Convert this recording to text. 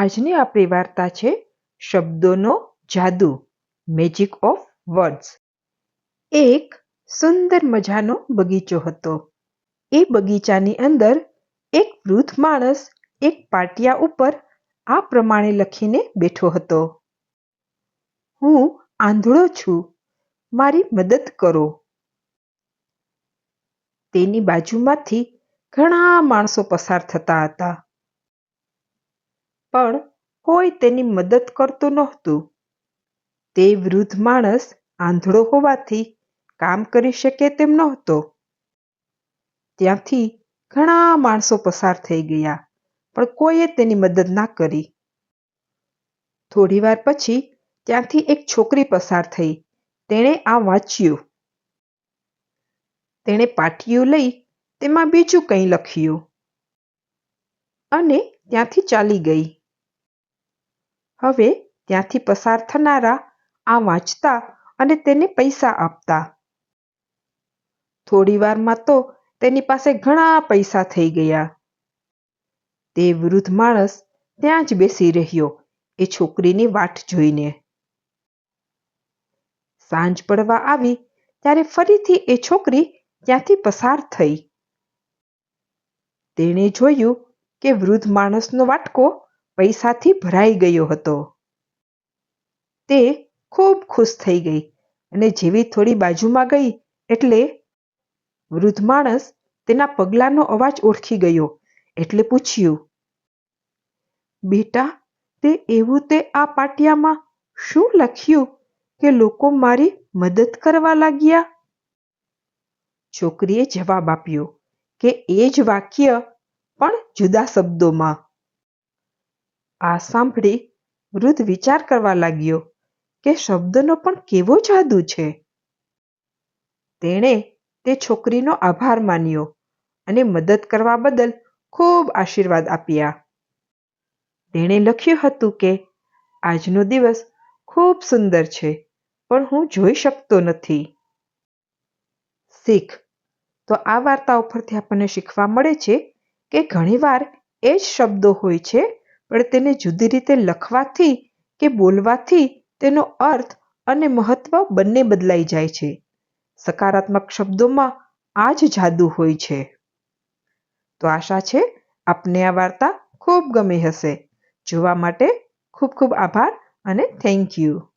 આજની આપણી વાર્તા છે શબ્દોનો જાદુ મેજિક ઓફ વર્ડ્સ એક સુંદર મજાનો બગીચો હતો. એ બગીચાની અંદર એક વૃદ્ધ માણસ એક પાટિયા ઉપર આ પ્રમાણે લખીને બેઠો હતો. હું આંધળો છું, મારી મદદ કરો. તેની બાજુમાંથી ઘણા માણસો પસાર થતા હતા. પણ કોઈ તેની મદદ કરતું નહોતું. તે વૃદ્ધ માણસ આંધળો હોવાથી કામ કરી શકે તેમ નહોતો. ત્યાંથી ઘણા માણસો પસાર થઈ ગયા, પણ કોઈએ તેની મદદ ના કરી. થોડી વાર પછી ત્યાંથી એક છોકરી પસાર થઈ. તેણે આ વાંચ્યું. તેણે પાટિયું લઈ તેમાં બીજું કંઈ લખ્યું. અને ત્યાંથી ચાલી ગઈ. હવે ત્યાંથી પસાર થનારા આ વાંચતા અને તેને પૈસા આપતા. થોડી વારમાં તો તેની પાસે ઘણા પૈસા થઈ ગયા. તે વૃદ્ધ માણસ ત્યાં જ બેસી રહ્યો, એ છોકરીની વાટ જોઈને. સાંજ પડવા આવી, ત્યારે ફરીથી એ છોકરી ત્યાંથી પસાર થઈ. તેણે જોયું કે વૃદ્ધ માણસનો વાટકો પૈસાથી ભરાઈ ગયો હતો. તે ખૂબ ખુશ થઈ ગઈ અને જેવી થોડી બાજુમાં ગઈ એટલે વૃદ્ધ માણસ તેના પગલાંનો અવાજ ઓળખી ગયો એટલે પૂછ્યું, બેટા, તે એવું તે આ પાટિયામાં શું લખ્યું કે લોકો મારી મદદ કરવા લાગ્યા? છોકરીએ જવાબ આપ્યો કે, એ જ વાક્ય પણ જુદા શબ્દોમાં આ સાંભળી વૃદ્ધ વિચાર કરવા લાગ્યો કે શબ્દનો પણ કેવો જાદુ છે. તેણે તે છોકરીનો આભાર માન્યો અને મદદ કરવા બદલ ખૂબ આશીર્વાદ આપ્યા. તેણે લખ્યું હતું કે, આજનો દિવસ ખૂબ સુંદર છે, પણ હું જોઈ શકતો નથી. શીખ, તો આ વાર્તા ઉપરથી આપણને શીખવા મળે છે કે ઘણીવાર એ જ શબ્દો હોય છે પણ તેને જુદી રીતે લખવાથી કે બોલવાથી તેનો અર્થ અને મહત્વ બંને બદલાઈ જાય છે. સકારાત્મક શબ્દોમાં આ જ જાદુ હોય છે. તો આશા છે, આપને આ વાર્તા ખૂબ ગમી હશે. જોવા માટે ખૂબ ખૂબ આભાર અને થેન્ક યુ.